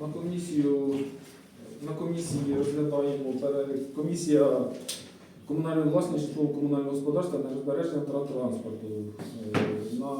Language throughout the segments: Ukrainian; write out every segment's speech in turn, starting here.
на комісію на комісії розглядаємо перелік. Комісія комунальної власності житлово-комунального господарства на розбереження та транспорту е, на,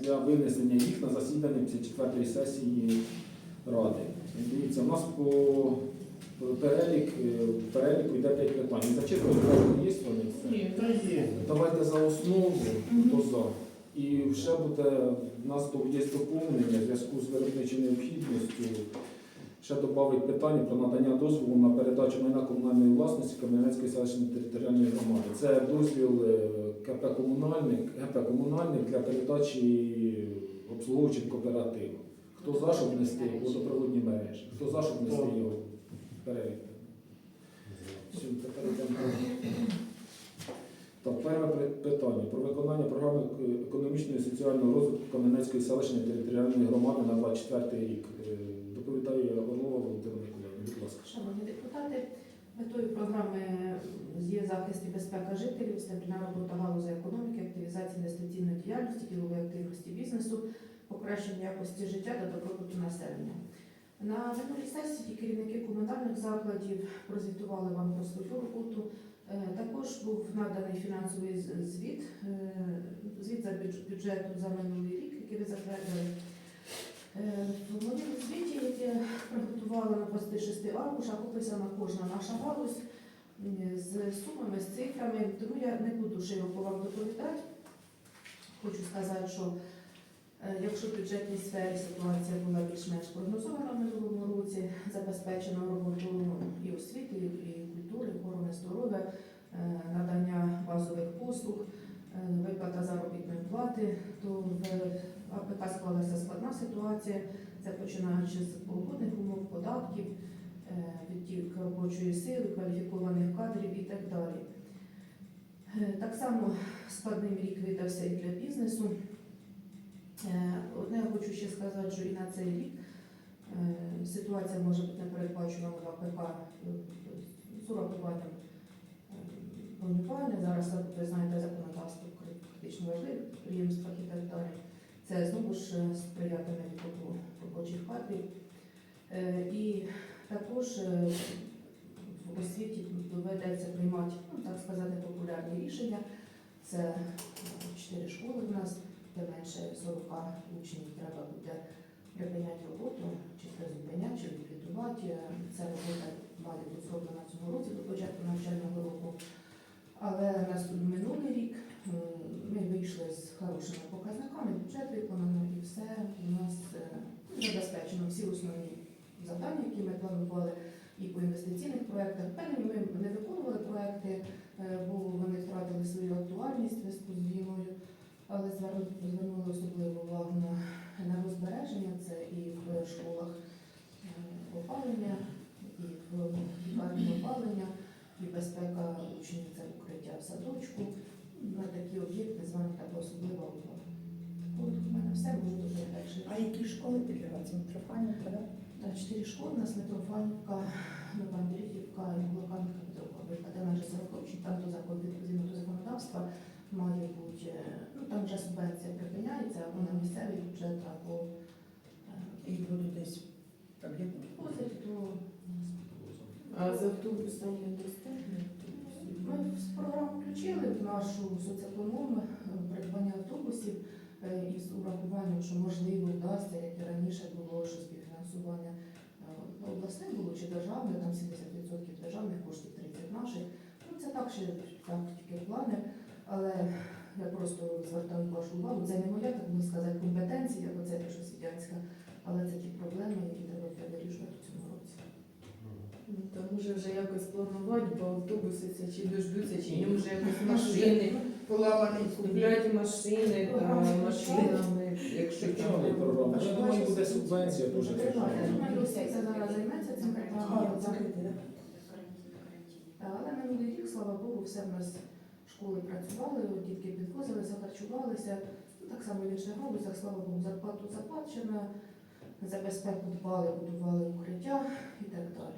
для винесення їх на засідання 54-ї сесії Ради. Дивіться, у нас по по перелік, е, переліку йде 5 питань. Зачитувати є вони? Ні, та є. Давайте за основу, хто за. І ще буде, в нас є доповнення в зв'язку з виробничою необхідністю. Ще додавить питання про надання дозволу на передачу майна комунальної власності Кам'янецької селищної територіальної громади. Це дозвіл е, КП комунальник, ГП комунальник для передачі обслуговуючих кооперативів. Хто за, щоб внести водопроводні мережі? Хто за, щоб внести його перелік? Все, тепер йдемо. Так, перше питання про виконання програми ек- економічного і соціального розвитку Кам'янецької селищної територіальної громади на 24 рік. Е, Доповідає Орлова Валентина Миколаївна. Будь ласка. Шановні депутати, метою програми є захист і безпека жителів, стабільна робота галузі економіки, активізація інвестиційної діяльності, ділової активності бізнесу, покращення якості життя та добробуту населення. На минулій сесії керівники комунальних закладів прозвітували вам про свою роботу. Е, Також був наданий фінансовий звіт, е, звіт за бюджету за минулий рік, який ви затвердили. Е, В моєму звіті, яке приготувала на 26 аркушах, описана кожна наша галузь з сумами, з цифрами, тому я не буду широко вам доповідати. Хочу сказати, що якщо в бюджетній сфері ситуація була більш-менш прогнозована в минулому році, забезпечено роботу і освіти, і культури, охорони здоров'я, е, надання базових послуг, е, виплата заробітної плати, то в АПК склалася складна ситуація. Це починаючи з погодних умов, податків, е, відтік робочої сили, кваліфікованих кадрів і так далі. Так само складним рік видався і для бізнесу. Одне я хочу ще сказати, що і на цей рік ситуація може бути непередбачувана в АПК е, з е, планування. Зараз ви знаєте законодавство критично важливих підприємствах і так далі. Це знову ж е, сприятиме відбору робочих кадрів. Е, І також е, в освіті доведеться приймати, ну так сказати, популярні рішення. Це чотири школи в нас, де менше 40 учнів треба буде припиняти роботу, чи призупиняти, чи ліквідувати. Е, Ця робота має бути зроблена в цьому році до початку навчального року. Але на минулий рік ми вийшли з хорошими показниками, бюджет виконано і все у нас е, забезпечено всі основні завдання, які ми планували і по інвестиційних проєктах. Певні ми не виконували проєкти, е, бо вони втратили свою актуальність в зв'язку з війною, але зверну- звернули особливу увагу на енергозбереження, це і в школах е, опалення, лікарні опалення, і безпека учнів це укриття в садочку. На такі об'єкти з вами така особлива увага. От у мене все можу доповідати. А які школи підлягають Митрофанівка, да? Та чотири школи у нас Митрофанівка, Нова Андріївка, Блоканка, Петровка, де майже 40 учнів, там до закону відповідно до законодавства має бути, е, ну там вже субвенція припиняється, або на місцевий бюджет, або е, І будуть десь об'єкти. підвозять до А з автобусами достатньо? Ми в програму включили в нашу соцеконом е, придбання автобусів е, із урахуванням, що можливо вдасться, як раніше було, що співфінансування е, обласне було чи державне, там 70% державних коштів, 30 наших. Ну це так ще так тільки плани, але я просто звертаю вашу увагу. Це не моя, так би сказати, компетенція, бо це Свідянська, але це ті проблеми, які треба вирішувати в цьому році. Ну, Та може вже якось планувати, бо автобуси це чи дождуться, чи їм вже якось машини, Поламаний купляти машини та машинами, якщо Державна там. програма. Я думаю, буде субвенція дуже Я думаю, зараз займеться цим питанням. Але минулий рік, слава Богу, все в нас школи працювали, дітки підвозилися, харчувалися. Ну, Так само в інших галузях, слава Богу, зарплату заплачена, за безпеку дбали, будували укриття і так далі.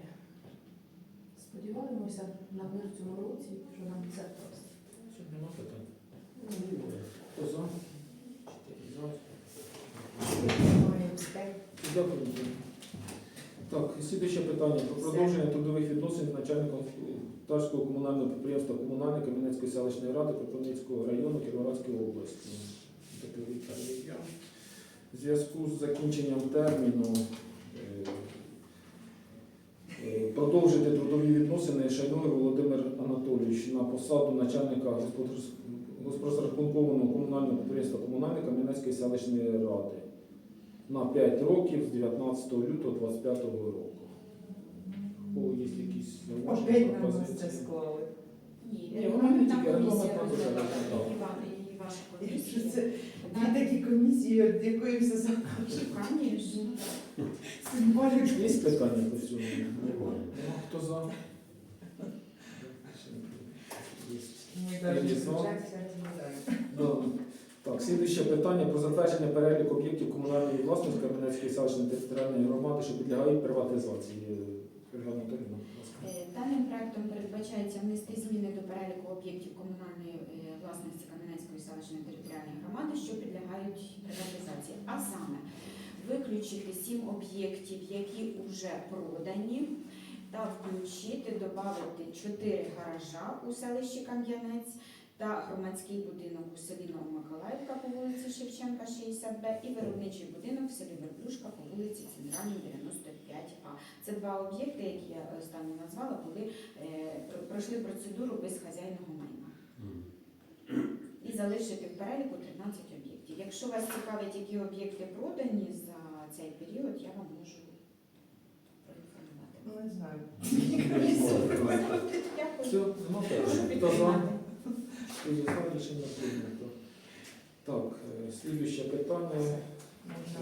Сподіваємося на мир в цьому році, що нам це вдасться. Щоб нема питань. Хто за? Дякую. Так, слідуюче питання про продовження трудових відносин начальником Тарського комунального підприємства комунальне Кам'янецької селищної ради Кропивницького району Кіровоградської області. Таке вітаю. В зв'язку з закінченням терміну продовжити трудові відносини Шайновий Володимир Анатолійович на посаду начальника господарс- комунального підприємства комунальне Кам'янецької селищної ради на 5 років з 19 лютого 25 року. О, є якісь зауваження, пропозиції? склали. Ні, Ні, вона не тільки, комісія регламентна розглядала дуже, так. і ваша комісія. Дві такі комісії, все за Звісно. символіку. Є питання по цьому? Немає. Ну, Хто за? Є. Ми навіть не навчатися Да. Так, слідуюче питання про затвердження переліку об'єктів комунальної власності Кам'янецької селищної територіальної громади, що підлягають приватизації. Ольга Анатоліївна, будь ласка. Е, Даним проектом передбачається внести зміни до переліку об'єктів комунальної е, власності селищної територіальної громади, що підлягають приватизації. А саме виключити сім об'єктів, які вже продані, та включити, додати чотири гаража у селищі Кам'янець та громадський будинок у селі Новомиколаївка по вулиці Шевченка, 60Б і виробничий будинок в селі Верблюшка по вулиці Центральній, 95А. Це два об'єкти, які я останньо назвала, були е, пройшли процедуру без хазяйного майна. Залишити в переліку 13 об'єктів. Якщо вас цікавить, які об'єкти продані за цей період, я вам можу проінформувати. Ну, не знаю. Все, ну, Прошу хто за? підтримати. Хто за рішення прийнято. Так, е, слідуюче питання.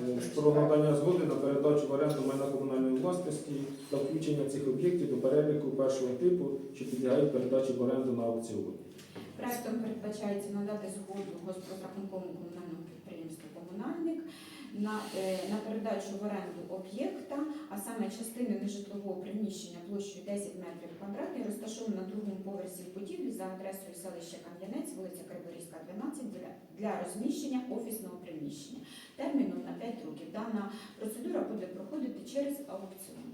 Е, Про надання згоди на передачу в оренду майна комунальної власності та включення цих об'єктів до переліку першого типу, що підлягають передачі в оренду на аукціоні. Проектом передбачається надати згоду госпрозрахунковому комунальному підприємству комунальник на, е, на передачу в оренду об'єкта, а саме частини нежитлового приміщення площею 10 метрів квадратних, розташовано на другому поверсі будівлі за адресою селища Кам'янець, вулиця Криворізька, 12, для, для розміщення офісного приміщення терміном на 5 років. Дана процедура буде проходити через аукціон.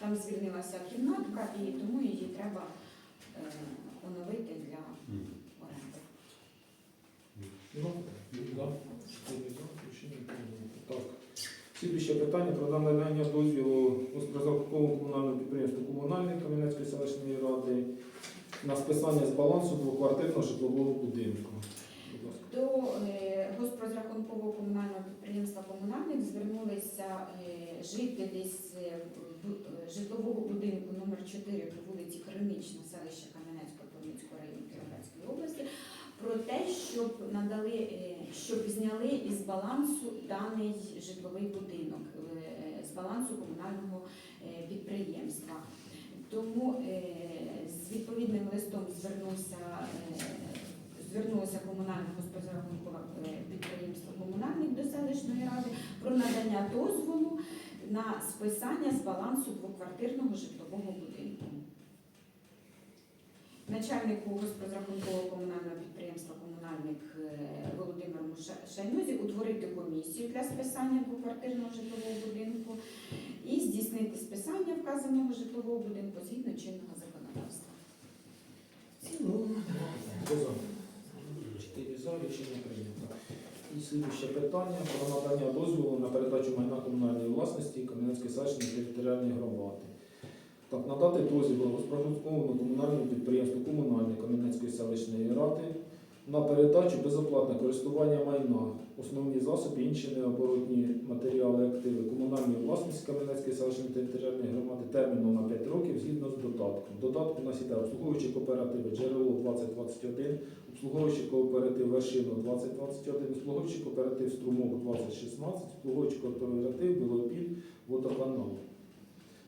Там звільнилася кімнатка і тому її треба е, оновити для оренди. Ну, да. Чотири за, рішення прийнято. Так. Питання про надання дозвілу госпрозрахунковому комунальному підприємству комунальної Кам'янецької селищної ради на списання з балансу двоквартирного житлового будинку. До е, госпрозрахункового комунального підприємства комунальник звернулися е, жителі з е, е, житлового будинку номер 4 по вулиці Кринична, селища Кам'янецького Поліцького району Кіровоградської області, про те, щоб надали, е, щоб зняли із балансу даний житловий будинок е, з балансу комунального е, підприємства. Тому з відповідним листом звернувся звернулося комунальне господарункове підприємство комунальник до селищної ради про надання дозволу на списання з балансу двоквартирного житлового будинку. Начальнику господарункового комунального підприємства комунальник е, Володимиру Ша- Шайнузі утворити комісію для списання двоквартирного житлового будинку і здійснити списання вказаного житлового будинку згідно чинного законодавства. Хто за? Чотири за, рішення прийнято. І слідуюче питання про надання дозволу на передачу майна комунальної власності Кам'янецької селищної територіальної громади. Так, надати дозвіл господарському комунальному підприємству комунальної Кам'янецької селищної ради на передачу безоплатне користування майна, основні засоби, інші необоротні матеріали, активи комунальної власності Кам'янецької селищної територіальної громади терміном на 5 років згідно з додатком. Додатку у нас іде обслуговуючі кооперативи джерело 2021, обслуговуючий кооператив Вершину 2021, обслуговуючий кооператив Струмок 2016, обслуговуючий кооператив Білопіль водоканал.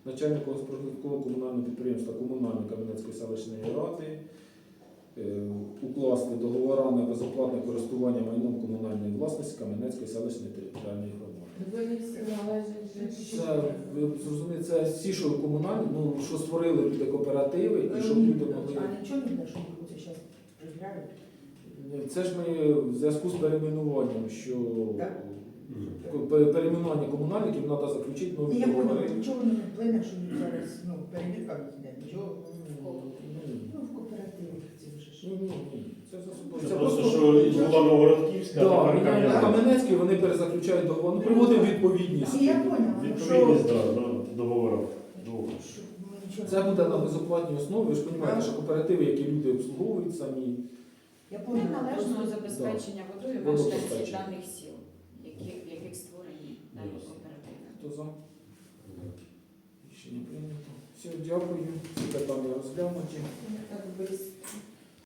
Начальнику господарського комунального підприємства комунальної Кам'янецької селищної ради е, укласти договора на безоплатне користування майном комунальної власності Кам'янецької селищної територіальної громади. Це ви зрозумієте, це всі, що комунальні, ну що створили люди кооперативи, і щоб люди могли. А нічого не буде, що це зараз прибирають? Це ж ми в зв'язку з перейменуванням, що Так. Перейменування комунальників треба заключити нові Я поняла, нічого не вплине, що зараз ну, перевірка йде, нічого. Ні, Ну, в кооперативі ці вже ж. Ні, ні, ні. Це за Це просто, що була Новгородківська, Да, а тепер міняють на Кам'янецький, вони перезаключають договор. Ну, приводимо відповідність. Я поняла, ну, що, Відповідність, так, да, договору. Це буде на безоплатній основі. Ви ж розумієте, що кооперативи, які люди обслуговують самі. Я поняла, належного забезпечення водою Водопостачання. мешканців даних сіл, які, в яких створені дані Ясно. кооперативи. Хто за? Рішення прийнято. Все, дякую. Всі питання розглянуті. Так, без